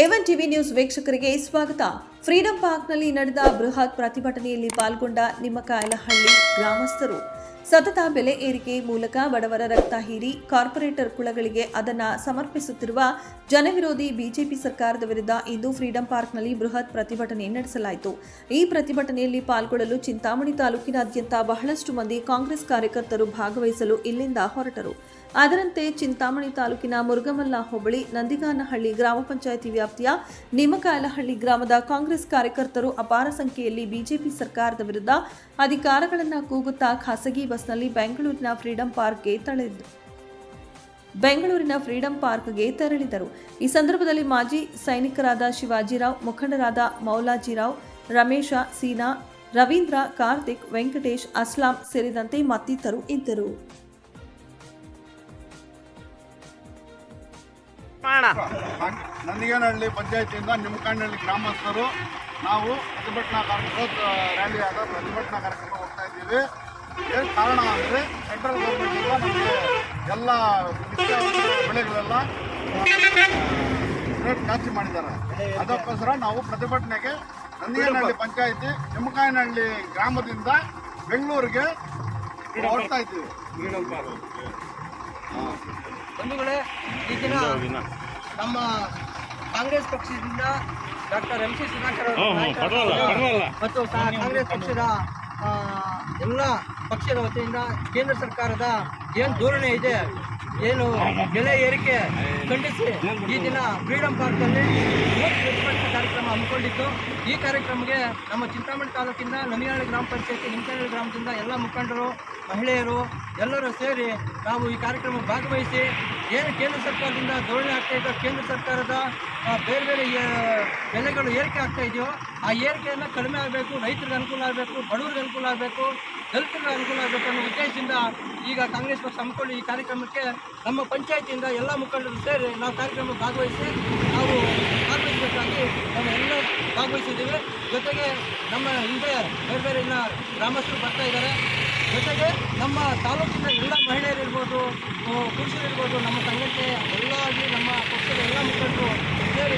A one TV news ವೀಕ್ಷಕರಿಗೆ ಸ್ವಾಗತ. Freedom ಪಾರ್ಕ್ನಲ್ಲಿ ನಡೆದ ಬೃಹತ್ ಪ್ರತಿಭಟನೆಯಲ್ಲಿ ಪಾಲ್ಗೊಂಡ ನಿಮ್ಮಕಾಯಲಹಳ್ಳಿ ಗ್ರಾಮಸ್ಥರು. ಸತತ ಬೆಲೆ ಏರಿಕೆ ಮೂಲಕ ಬಡವರ ರಕ್ತ ಹೀರಿ ಕಾರ್ಪೊರೇಟರ್ ಕುಳಗಳಿಗೆ ಅದನ್ನ ಸಮರ್ಪಿಸುತ್ತಿರುವ ಜನವಿರೋಧಿ ಬಿಜೆಪಿ ಸರ್ಕಾರದ ವಿರುದ್ಧ ಇಂದು ಫ್ರೀಡಂ ಪಾರ್ಕ್ನಲ್ಲಿ ಬೃಹತ್ ಪ್ರತಿಭಟನೆ ನಡೆಸಲಾಯಿತು. ಈ ಪ್ರತಿಭಟನೆಯಲ್ಲಿ ಪಾಲ್ಗೊಳ್ಳಲು ಚಿಂತಾಮಣಿ ತಾಲೂಕಿನಾದ್ಯಂತ ಬಹಳಷ್ಟು ಮಂದಿ ಕಾಂಗ್ರೆಸ್ ಕಾರ್ಯಕರ್ತರು ಭಾಗವಹಿಸಲು ಇಲ್ಲಿಂದ ಹೊರಟರು. ಅದರಂತೆ ಚಿಂತಾಮಣಿ ತಾಲೂಕಿನ ಮುರುಗಮಲ್ಲ ಹೋಬಳಿ, ನಂದಿಗಾನಹಳ್ಳಿ ಗ್ರಾಮ ಪಂಚಾಯಿತಿ ವ್ಯಾಪ್ತಿಯ ನಿಮಕಾಯಲಹಳ್ಳಿ ಗ್ರಾಮದ ಕಾಂಗ್ರೆಸ್ ಕಾರ್ಯಕರ್ತರು ಅಪಾರ ಸಂಖ್ಯೆಯಲ್ಲಿ ಬಿಜೆಪಿ ಸರ್ಕಾರದ ವಿರುದ್ಧ ಅಧಿಕಾರಗಳನ್ನು ಕೂಗುತ್ತಾ ಖಾಸಗಿ ಬಸ್ನಲ್ಲಿ ಬೆಂಗಳೂರಿನ ಫ್ರೀಡಂ ಪಾರ್ಕ್ಗೆ ತಳೆದಿದ್ದರು ಬೆಂಗಳೂರಿನ ಫ್ರೀಡಂ ಪಾರ್ಕ್ಗೆ ತೆರಳಿದರು ಈ ಸಂದರ್ಭದಲ್ಲಿ ಮಾಜಿ ಸೈನಿಕರಾದ ಶಿವಾಜಿರಾವ್, ಮುಖಂಡರಾದ ಮೌಲಾಜಿರಾವ್, ರಮೇಶ, ಸೀನಾ, ರವೀಂದ್ರ, ಕಾರ್ತಿಕ್, ವೆಂಕಟೇಶ್, ಅಸ್ಲಾಂ ಸೇರಿದಂತೆ ಮತ್ತಿತರು ಇದ್ದರು. ಮಾಡೋಣ. ನಂದಿಗೇನಹಳ್ಳಿ ಪಂಚಾಯತಿಯಿಂದ ನಿಮ್ಕಂಡಹಳ್ಳಿ ಗ್ರಾಮಸ್ಥರು ನಾವು ಪ್ರತಿಭಟನಾ ಕಾರ್ಯಕ್ರಮ ರ್ಯಾಲಿ ಆದ ಪ್ರತಿಭಟನಾ ಕಾರ್ಯಕ್ರಮ ಹೋಗ್ತಾ ಇದ್ದೀವಿ. ಏನು ಕಾರಣ ಅಂದರೆ ಸೆಂಟ್ರಲ್ ಗೌರ್ಮೆಂಟಿಂದ ನಮಗೆ ಎಲ್ಲ ಬೆಳೆಗಳೆಲ್ಲ ರೇಟ್ ಜಾಸ್ತಿ ಮಾಡಿದ್ದಾರೆ. ಅದಕ್ಕೋಸ್ಕರ ನಾವು ಪ್ರತಿಭಟನೆಗೆ ನಂದಿಗೇನಹಳ್ಳಿ ಪಂಚಾಯತಿ ನಿಮ್ಮಕಾಯನಹಳ್ಳಿ ಗ್ರಾಮದಿಂದ ಬೆಂಗಳೂರಿಗೆ ಹೋಗ್ತಾ ಇದ್ದೀವಿ. ಬಂಧುಗಳೇ ಈ ದಿನ ನಮ್ಮ ಕಾಂಗ್ರೆಸ್ ಪಕ್ಷದಿಂದ ಡಾಕ್ಟರ್ ಎಂ ಸಿ ಸುಧಾಕರ್ ಮತ್ತು ಸಹ ಕಾಂಗ್ರೆಸ್ ಪಕ್ಷದ ಎಲ್ಲ ಪಕ್ಷದ ವತಿಯಿಂದ ಕೇಂದ್ರ ಸರ್ಕಾರದ ಏನು ಧೋರಣೆ ಇದೆ ಏನು ಬೆಲೆ ಏರಿಕೆ ಖಂಡಿಸಿ ಈ ದಿನ ಫ್ರೀಡಂ ಪಾರ್ಕಲ್ಲಿ ಕಾರ್ಯಕ್ರಮ ಹಮ್ಮಿಕೊಂಡಿತ್ತು ಈ ಕಾರ್ಯಕ್ರಮಕ್ಕೆ ನಮ್ಮ ಚಿಂತಾಮಣಿ ತಾಲೂಕಿಂದ ನಮಿಯಾಳಿ ಗ್ರಾಮ ಪಂಚಾಯತಿ ನಿಂಕನಹಳ್ಳಿ ಗ್ರಾಮದಿಂದ ಎಲ್ಲ ಮುಖಂಡರು ಮಹಿಳೆಯರು ಎಲ್ಲರೂ ಸೇರಿ ನಾವು ಈ ಕಾರ್ಯಕ್ರಮ ಭಾಗವಹಿಸಿ ಏನು ಕೇಂದ್ರ ಸರ್ಕಾರದಿಂದ ಧೋರಣೆ ಆಗ್ತಾ ಇದೆಯೋ, ಕೇಂದ್ರ ಸರ್ಕಾರದ ಬೇರೆ ಬೇರೆ ಬೆಲೆಗಳು ಏರಿಕೆ ಆಗ್ತಾ ಇದೆಯೋ, ಆ ಏರಿಕೆಯನ್ನು ಕಡಿಮೆ ಆಗಬೇಕು, ರೈತರಿಗೆ ಅನುಕೂಲ ಆಗಬೇಕು, ಬಡವರಿಗೆ ಅನುಕೂಲ ಆಗಬೇಕು, ದಲಿತರಿಗೆ ಅನುಕೂಲ ಆಗಬೇಕು ಅನ್ನೋ ಉದ್ದೇಶದಿಂದ ಈಗ ಕಾಂಗ್ರೆಸ್ ಪಕ್ಷ ಹಮ್ಮಿಕೊಂಡು ಈ ಕಾರ್ಯಕ್ರಮಕ್ಕೆ ನಮ್ಮ ಪಂಚಾಯತಿಯಿಂದ ಎಲ್ಲ ಮುಖಂಡರು ಸೇರಿ ನಾವು ಕಾರ್ಯಕ್ರಮ ಭಾಗವಹಿಸಿ ನಾವು ಭಾಗವಹಿಸಬೇಕಾಗಿ ನಾವು ಎಲ್ಲ ಭಾಗವಹಿಸಿದ್ದೀವಿ. ಜೊತೆಗೆ ನಮ್ಮ ಹಿಂದೆ ಬೇರೆ ಬೇರೆ ಇನ್ನು ಗ್ರಾಮಸ್ಥರು ಬರ್ತಾ ಇದ್ದಾರೆ. ಜೊತೆಗೆ ನಮ್ಮ ತಾಲೂಕಿನ ಎಲ್ಲ ಮಹಿಳೆಯರಿರ್ಬೋದು ಪುರುಷರಿರ್ಬೋದು ನಮ್ಮ ಸಂಘಕ್ಕೆ ಎಲ್ಲ ನಮ್ಮ ಪಕ್ಷದ ಎಲ್ಲ ಮುಖಂಡರು ಸೇರಿ